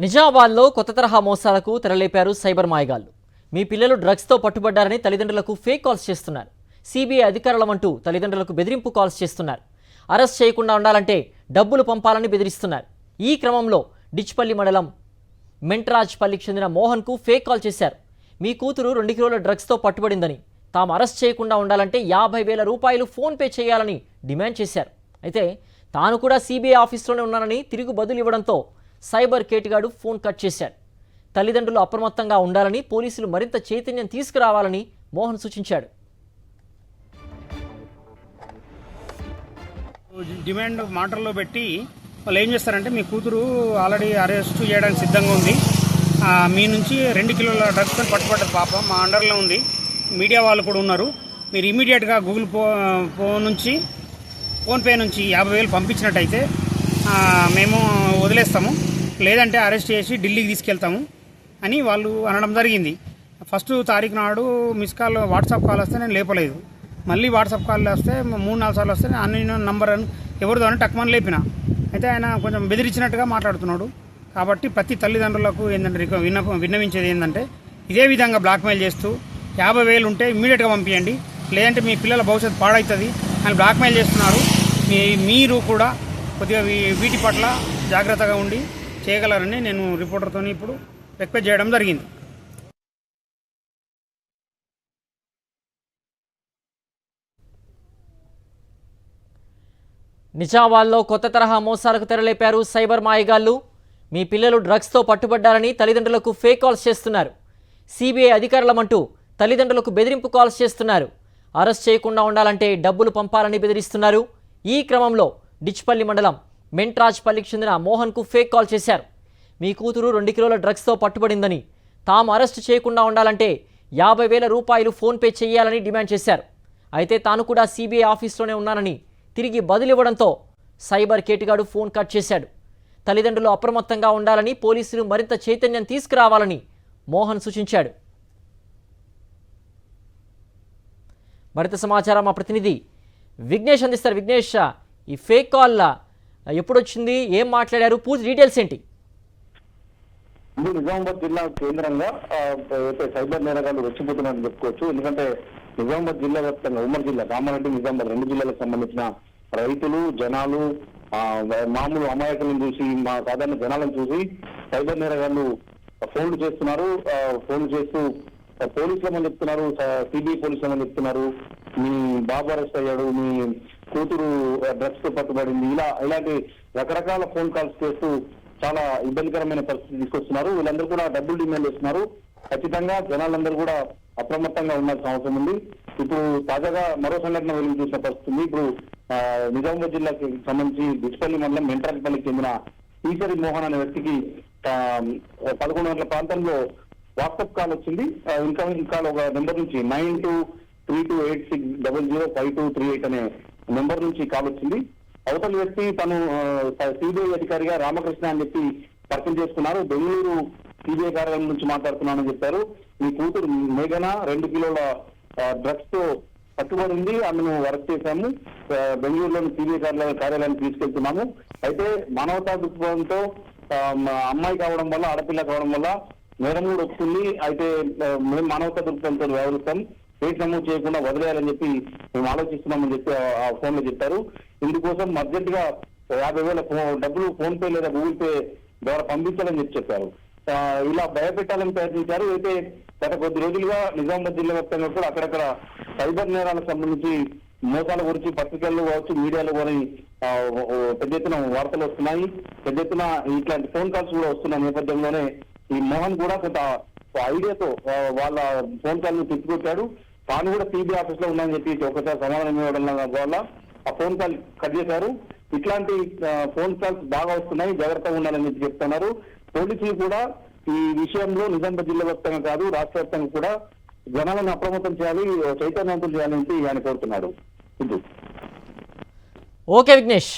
నిజామాబాద్లో కొత్త తరహా మోసాలకు తెరలేపారు సైబర్ మాయగాళ్ళు మీ పిల్లలు డ్రగ్స్తో పట్టుబడ్డారని తల్లిదండ్రులకు ఫేక్ కాల్స్ చేస్తున్నారు. సిబిఐ అధికారులమంటూ తల్లిదండ్రులకు బెదిరింపు కాల్స్ చేస్తున్నారు. అరెస్ట్ చేయకుండా ఉండాలంటే డబ్బులు పంపాలని బెదిరిస్తున్నారు. ఈ క్రమంలో డిచ్పల్లి మండలం మెంట్రాజ్పల్లికి చెందిన మోహన్కు ఫేక్ కాల్ చేశారు. మీ కూతురు రెండు కిలోల డ్రగ్స్తో పట్టుబడిందని తాము అరెస్ట్ చేయకుండా ఉండాలంటే యాభై వేల రూపాయలు ఫోన్పే చేయాలని డిమాండ్ చేశారు. అయితే తాను కూడా సిబిఐ ఆఫీస్లోనే ఉన్నానని తిరుగు బదులు ఇవ్వడంతో సైబర్ కేటుగాడు ఫోన్ కట్ చేశాడు. తల్లిదండ్రులు అప్రమత్తంగా ఉండాలని పోలీసులు మరింత చైతన్యం తీసుకురావాలని మోహన్ సూచించాడు. డిమాండ్ మాటల్లో పెట్టి వాళ్ళు ఏం చేస్తారంటే మీ కూతురు ఆల్రెడీ అరెస్ట్ చేయడానికి సిద్ధంగా ఉంది. మీ నుంచి రెండు కిలోల డ్రగ్స్ పట్టుబడ్డది పాప మా అండర్లో ఉంది. మీడియా వాళ్ళు కూడా ఉన్నారు. మీరు ఇమీడియట్గా గూగుల్ పో ఫోన్ నుంచి ఫోన్పే నుంచి యాభై వేలు పంపించినట్టయితే మేము వదిలేస్తాము. లేదంటే అరెస్ట్ చేసి ఢిల్లీకి తీసుకెళ్తాము అని వాళ్ళు అనడం జరిగింది. ఫస్ట్ తారీఖు నాడు మిస్ కాల్ వాట్సాప్ కాల్ వస్తే నేను లేపలేదు. మళ్ళీ వాట్సాప్ కాల్ వస్తే మూడు నాలుగు సార్లు వస్తే అన్ని నంబర్ అని ఎవరిదో అని టక్మని లేపిన. అయితే ఆయన కొంచెం బెదిరించినట్టుగా మాట్లాడుతున్నాడు. కాబట్టి ప్రతి తల్లిదండ్రులకు ఏంటంటే రిక- విన్నపం విన్నవించేది ఏంటంటే ఇదే విధంగా బ్లాక్మెయిల్ చేస్తూ యాభై వేలు ఉంటే ఇమీడియట్గా పంపించండి లేదంటే మీ పిల్లల భవిష్యత్తు పాడవుతుంది అని బ్లాక్మెయిల్ చేస్తున్నారు. మీ మీరు కూడా కొద్దిగా వీ- వీటి పట్ల జాగ్రత్తగా ఉండి చేయగలరని నేను రిపోర్టర్తో ఇప్పుడు రిక్వెస్ట్ చేయడం జరిగింది. నిజామాబాద్లో కొత్త తరహా మోసాలకు తెరలేపారు సైబర్ మాయగాళ్ళు మీ పిల్లలు డ్రగ్స్తో పట్టుబడ్డారని తల్లిదండ్రులకు ఫేక్ కాల్స్ చేస్తున్నారు. సిబిఐ అధికారులమంటూ తల్లిదండ్రులకు బెదిరింపు కాల్స్ చేస్తున్నారు. అరెస్ట్ చేయకుండా ఉండాలంటే డబ్బులు పంపాలని బెదిరిస్తున్నారు. ఈ క్రమంలో డిచ్పల్లి మండలం మెంట్రాజ్పల్లికి చెందిన మోహన్కు ఫేక్ కాల్ చేశారు. మీ కూతురు రెండు కిలోల డ్రగ్స్తో పట్టుబడిందని తాము అరెస్ట్ చేయకుండా ఉండాలంటే యాభై వేల రూపాయలు ఫోన్పే చేయాలని డిమాండ్ చేశారు. అయితే తాను కూడా సిబిఐ ఆఫీస్లోనే ఉన్నానని తిరిగి బదులివ్వడంతో సైబర్ కేటుగాడు ఫోన్ కట్ చేశాడు. తల్లిదండ్రులు అప్రమత్తంగా ఉండాలని పోలీసులు మరింత చైతన్యం తీసుకురావాలని మోహన్ సూచించాడు. మరింత సమాచారం మా ప్రతినిధి విఘ్నేష్ అందిస్తారు. విఘ్నేష్ ఈ ఫేక్ కాల్ ఎప్పుడొచ్చింది? ఏం మాట్లాడారు? పూర్తి డీటెయిల్స్ ఏంటి? నిజామాబాద్ జిల్లా కేంద్రంగా సైబర్ నేరగాళ్ళు వచ్చిపోతున్నారని చెప్పుకోవచ్చు. ఎందుకంటే నిజామాబాద్ జిల్లా వ్యాప్తంగా ఉమ్మడి జిల్లా కామారెడ్డి నిజామాబాద్ రెండు జిల్లాలకు సంబంధించిన రైతులు జనాలు మామూలు అమాయకులను చూసి మా సాధారణ జనాలను చూసి సైబర్ నేరగాళ్ళు ఫోన్లు చేస్తున్నారు. ఫోన్లు చేస్తూ పోలీసులమని చెప్తున్నారు సిబిఐ పోలీసులమని చెప్తున్నారు. మీ బాబు అరెస్ట్ అయ్యాడు మీ కూతురు డ్రగ్స్తో పట్టుబడింది. ఇలా ఇలాంటి రకరకాల ఫోన్ కాల్స్ చేస్తూ చాలా ఇబ్బందికరమైన పరిస్థితి తీసుకొస్తున్నారు. వీళ్ళందరూ కూడా డబ్బులు డిమాండ్ చేస్తున్నారు. ఖచ్చితంగా జనాలందరూ కూడా అప్రమత్తంగా ఉండాల్సిన అవసరం ఉంది. ఇప్పుడు తాజాగా మరో సంఘటన వెలుగు చూసిన పరిస్థితి ఉంది. ఇప్పుడు నిజామాబాద్ జిల్లాకి సంబంధించి బిచ్పల్లి మండలం మెంట్రాలపల్లికి చెందిన ఈశ్వరి మోహన్ అనే వ్యక్తికి పదకొండు గంటల ప్రాంతంలో వాట్సాప్ కాల్ వచ్చింది. ఇన్కమింగ్ కాల్ ఒక నెంబర్ నుంచి nine two three two eight six double zero five two three eight అనే నెంబర్ నుంచి కాల్ వచ్చింది. అవతల వ్యక్తి తను సిబిఐ అధికారిగా రామకృష్ణ అని చెప్పి పరిచయం చేసుకున్నారు. బెంగళూరు సిబిఐ కార్యాలయం నుంచి మాట్లాడుతున్నానని చెప్పారు. మీ కూతురు మేఘన రెండు కిలోల డ్రగ్స్తో పట్టుబడింది ఆమెను అరెస్ట్ చేశాము. బెంగళూరులోని సిబిఐ కార్యాలయం కార్యాలయానికి తీసుకెళ్తున్నాము. అయితే మానవతా దృక్పథంతో మా అమ్మాయి కావడం వల్ల ఆడపిల్ల కావడం వల్ల మేడం కూడా వస్తుంది అయితే మేము మానవతా దృక్పథంతో వ్యవహరిస్తాం. కేసు నమోదు చేయకుండా వదిలేయాలని చెప్పి మేము ఆలోచిస్తున్నామని చెప్పి ఆ- ఫోన్లో చెప్పారు. ఇందుకోసం అర్జెంట్గా యాభై వేల డబ్బులు ఫోన్ పే లేదా గూగుల్ పే ద్వారా పంపించాలని చెప్పి చెప్పారు. ఇలా భయపెట్టాలని ప్రయత్నించారు. అయితే గత కొద్ది రోజులుగా నిజామాబాద్ జిల్లా వ్యాప్తంగా కూడా అక్కడక్కడ సైబర్ నేరాలకు సంబంధించి మోసాల గురించి పత్రికల్లో కావచ్చు మీడియాలో కానీ పెద్ద ఎత్తున వార్తలు వస్తున్నాయి. పెద్ద ఎత్తున ఇట్లాంటి ఫోన్ కాల్స్ కూడా వస్తున్న నేపథ్యంలోనే ఈ మోహన్ కూడా కొంత ఐడియాతో వాళ్ళ ఫోన్ కాల్ను తిప్పికొచ్చాడు తాను కూడా సిబిఐ ఆఫీస్లో ఉందని చెప్పి ఒకసారి సమాధానం ఇవ్వడం వల్ల ఆ ఫోన్ కాల్ కట్ చేశారు. ఇట్లాంటి ఫోన్ కాల్స్ బాగా వస్తున్నాయి జాగ్రత్తగా ఉండాలని చెప్పి చెప్తున్నారు. పోలీసులు కూడా ఈ విషయంలో నిజామాబాద్ జిల్లా వ్యాప్తంగా కాదు రాష్ట్ర వ్యాప్తంగా కూడా జనాలను అప్రమత్తం చేయాలి చైతన్యవంతం చేయాలని ఆయన కోరుతున్నాడు ఓకే విఘ్నేష్.